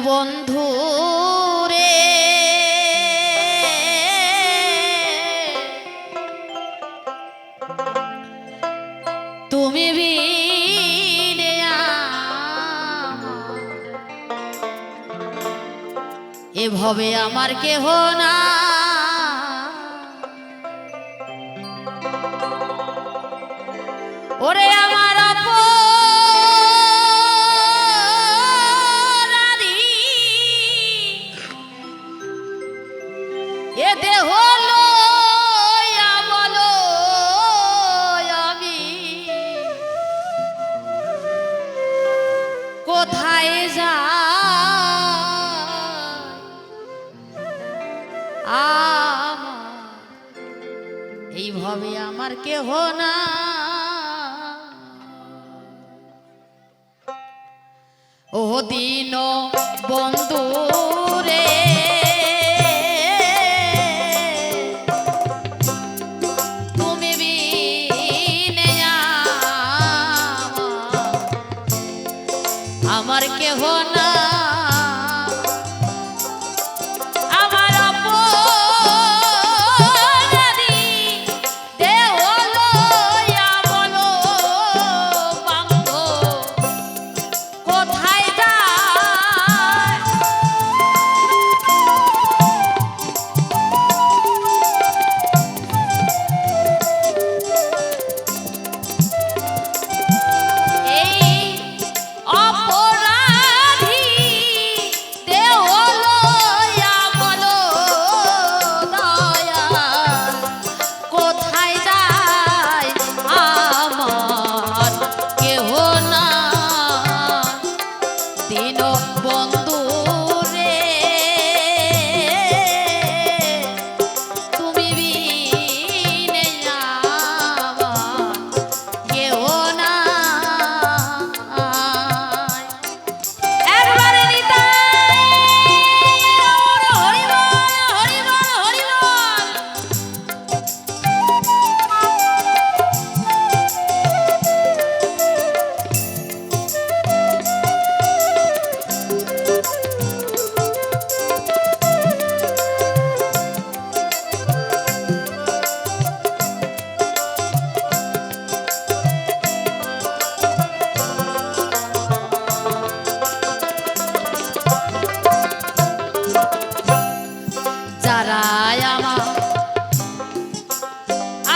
বন্ধু রে। তুমি এভাবে আমার কেহ না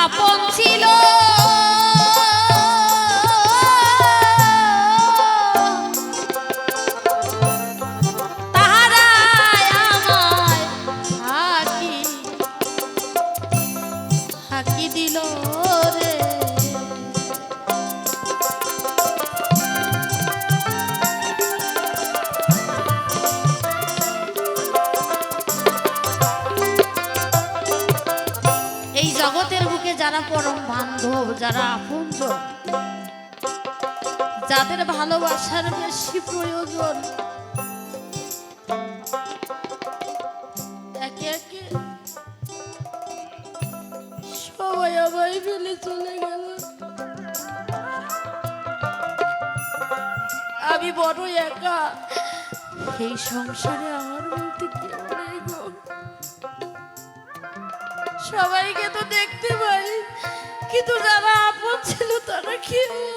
আপন ছিল। ভালোবাসার বেশি প্রয়োজন। সবাই চলে আমি বড় একা। এই সংসারে আমার বলতে কেউ নেই গো। সবাইকে তো দেখতে পাই, কিন্তু যারা আপন ছিল তারা কেউ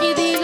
কি দিয়ে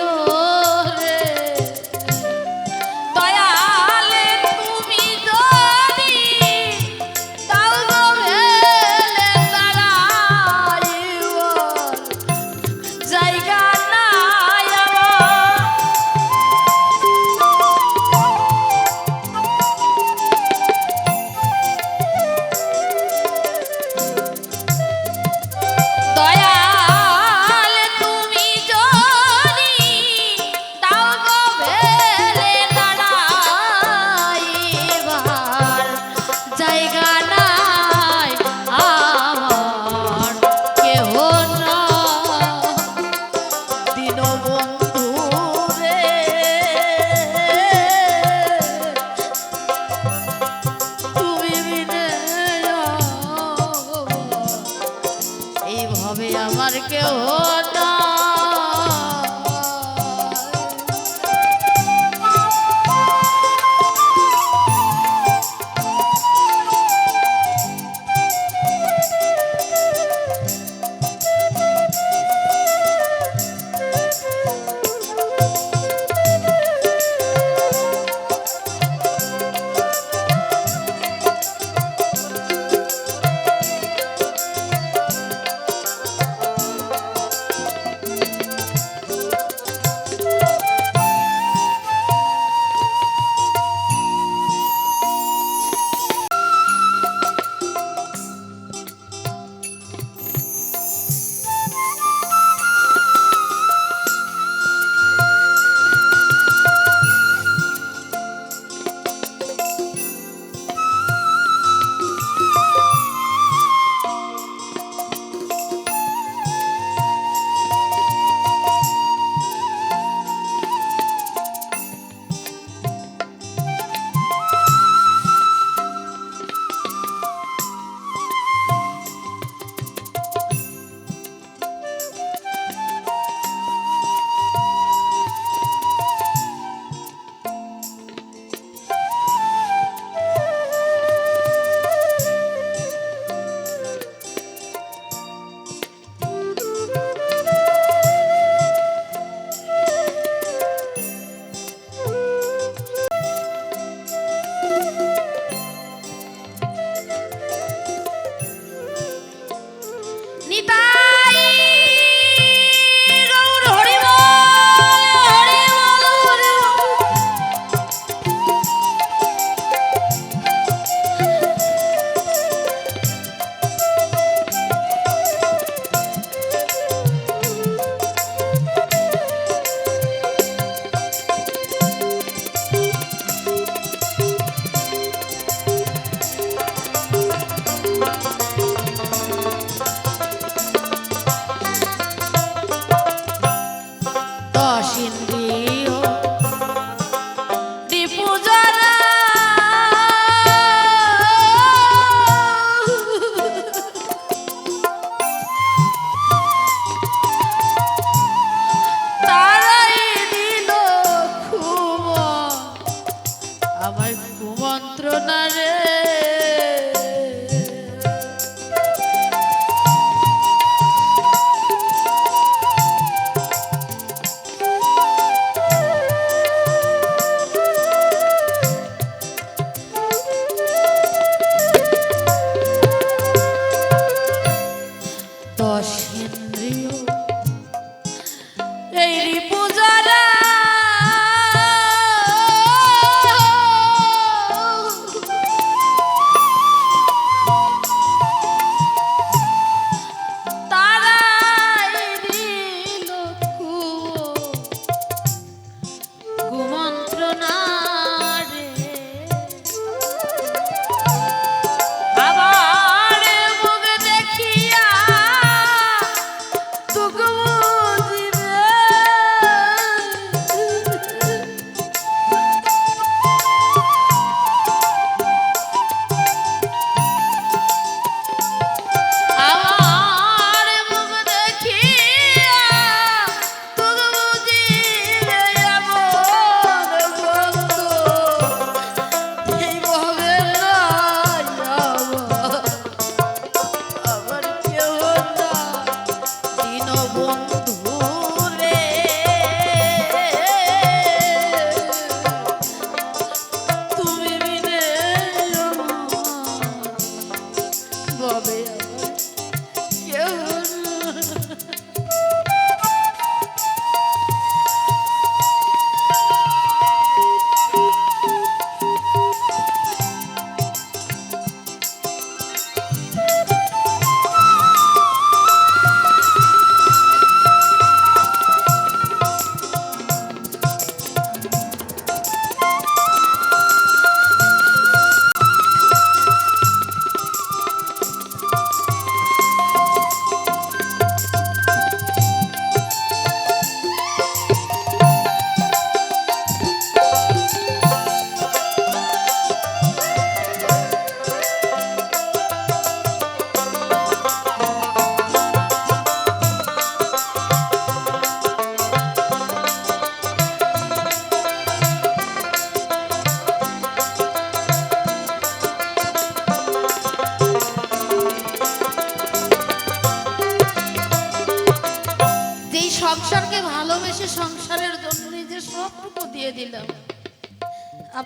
আমায় কুমন্ত্রণা রে।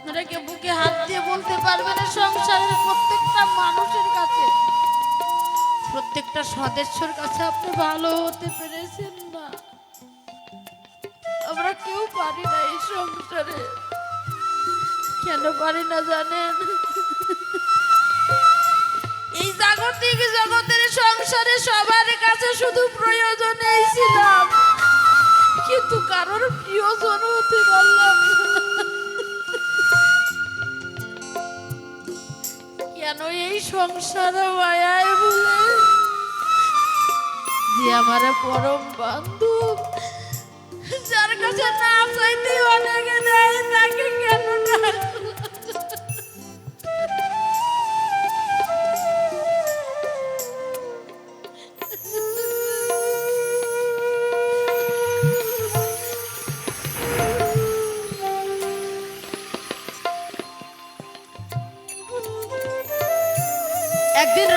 আপনারা বুকে হাত দিয়ে বলতে পারবেন না, সংসারের প্রত্যেকটা মানুষের কাছে। প্রত্যেকটা সদস্যর কাছে আপনি ভালো হতে পেরেছেন না। আমরা কেউ পারি না এই সংসারে। কেন পারি না জানেন? এই জাগতিক জগতের সংসারে সবার কাছে শুধু প্রয়োজনেই ছিলাম। কিন্তু কারোর প্রিয়জন হতে পারলাম না। কেন এই সংসার মায়ায় বলে। যে আমার পরম বান্ধব যার কাছে না চাইতে অনেকে দেয়, তাকে কেন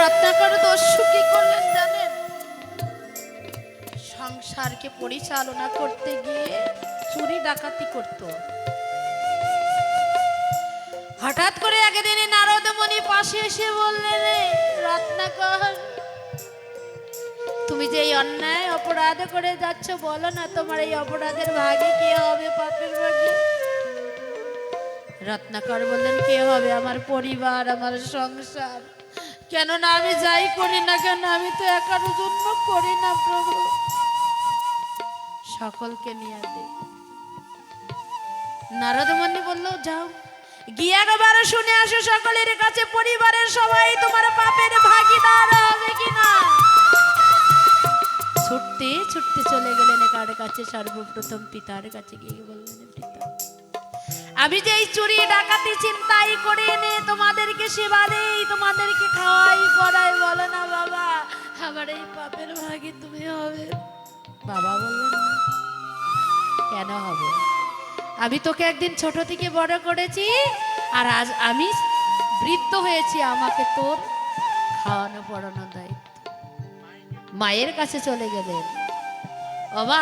একদিন রত্নাকর দস্যু কি করলেন জানেন। সংসারকে পরিচালনা করতে গিয়ে চুরি ডাকাতি করত। হঠাৎ করে একদিনে নারদ মুনি পাশে এসে বললেন রত্নাকর, তুমি যে এই অন্যায় অপরাধ করে যাচ্ছ, বলো না তোমার এই অপরাধের ভাগে কে হবে পাপের ভাগে? রত্নাকর বললেন, কে হবে আমার পরিবার, আমার সংসার? কেননা আমি যাই করি না কেন, আমি তো একার জন্য করি না, প্রভু। সকলকে নিয়ে দে নারদমণি বলল, যাও। গিয়ে একবার শুনে আসো সকলের কাছে, পরিবারের সবাই তোমার পাপের ভাগিদার হবে কিনা ছুটতে ছুটতে চলে গেলেন কার কাছে, সর্বপ্রথম পিতার কাছে গিয়ে বললেন আমি যে এই চুরি ডাকাতি চিন্তাই করে এনে তোমাদেরকে সেবা দেই, তোমাদেরকে খাওয়াই, পড়াই, বলো না বাবা। আমার এই পাপের ভাগে তুমি হবে। বাবা বললেন, না, কেন হবে? আমি তোকে একদিন ছোট থেকে বড় করেছি, আর আজ আমি বৃদ্ধ হয়েছি, আমাকে তোর খাওয়ানো পড়ানো দায়িত্ব। মায়ের কাছে চলে গেলেন। বাবা,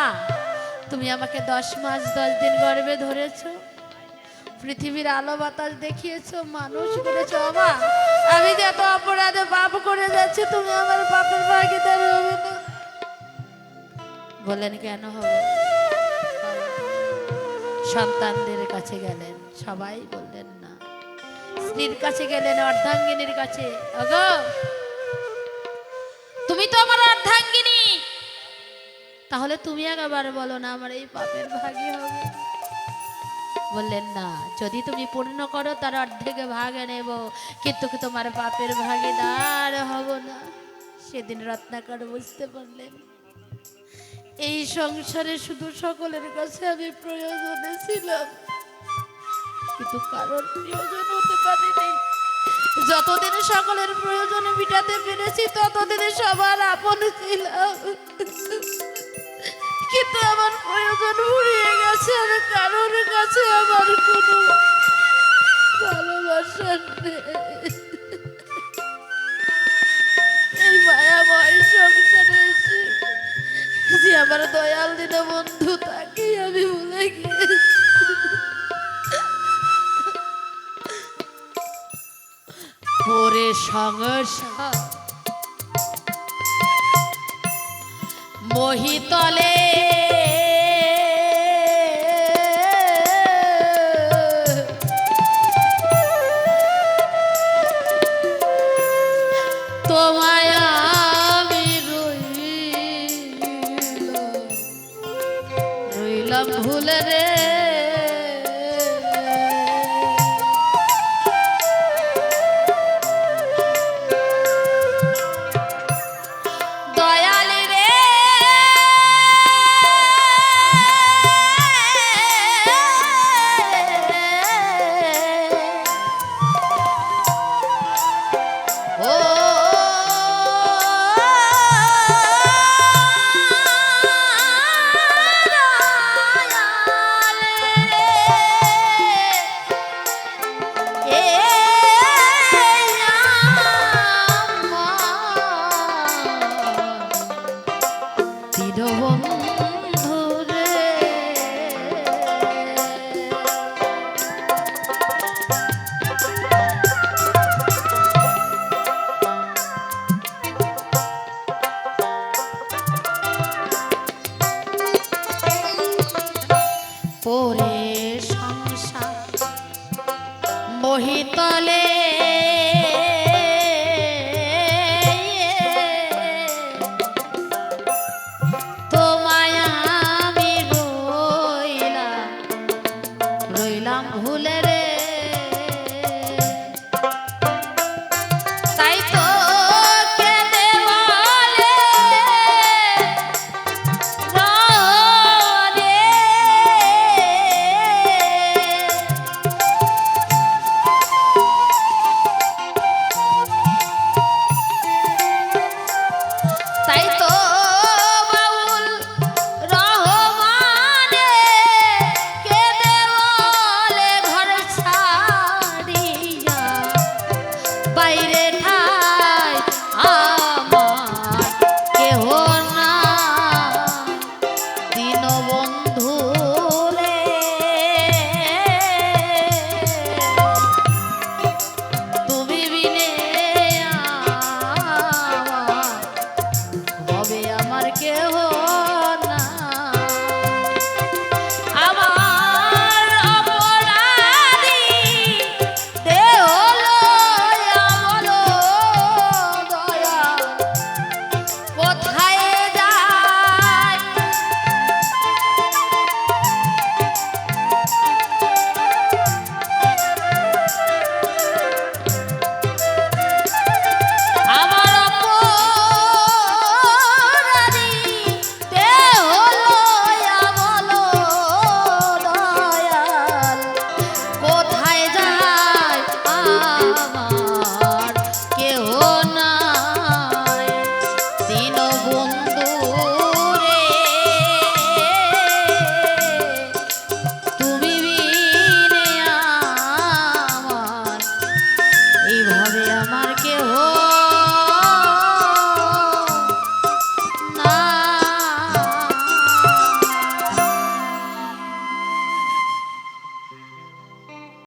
তুমি আমাকে দশ মাস দশ দিন গর্ভে ধরেছো। পৃথিবীর আলো বাতাস দেখিয়েছো, মানুষ করেছ বাবা আমি যে এত অপরাধে পাপ করে যাচ্ছি, তুমি আমার পাপের ভাগিদার হবে না? বললেন, কেন হবে? সন্তানদের কাছে গেলেন, সবাই বললেন, না। স্ত্রীর কাছে গেলেন, অর্ধাঙ্গিনীর কাছে তুমি তো আমার অর্ধাঙ্গিনী। তাহলে তুমি একবার বলো না, আমার এই পাপের ভাগই হবে। বললেন, না, যদি তুমি পূর্ণ করো, তার অর্ধেকে ভাগে নেব। কিন্তু তোমার পাপের ভাগিদার হব না। সেদিন রত্নাকর বুঝতে পারলেন, এই সংসারে শুধু সকলের কাছে আমি প্রয়োজনে ছিলাম। কিন্তু কারোর প্রয়োজন হতে পারিনি। যতদিন সকলের প্রয়োজন মিটাতে পেরেছি, ততদিনে সবার আপন ছিলাম। আমার প্রয়োজন গেছে? আর কারোর কাছে আমার কোনো এই মায়াময় সংসারে এসে যে আমার দয়াল দিন বন্ধু তাকে আমি ভুলে পরে সংসার মহিতলে মহিতলে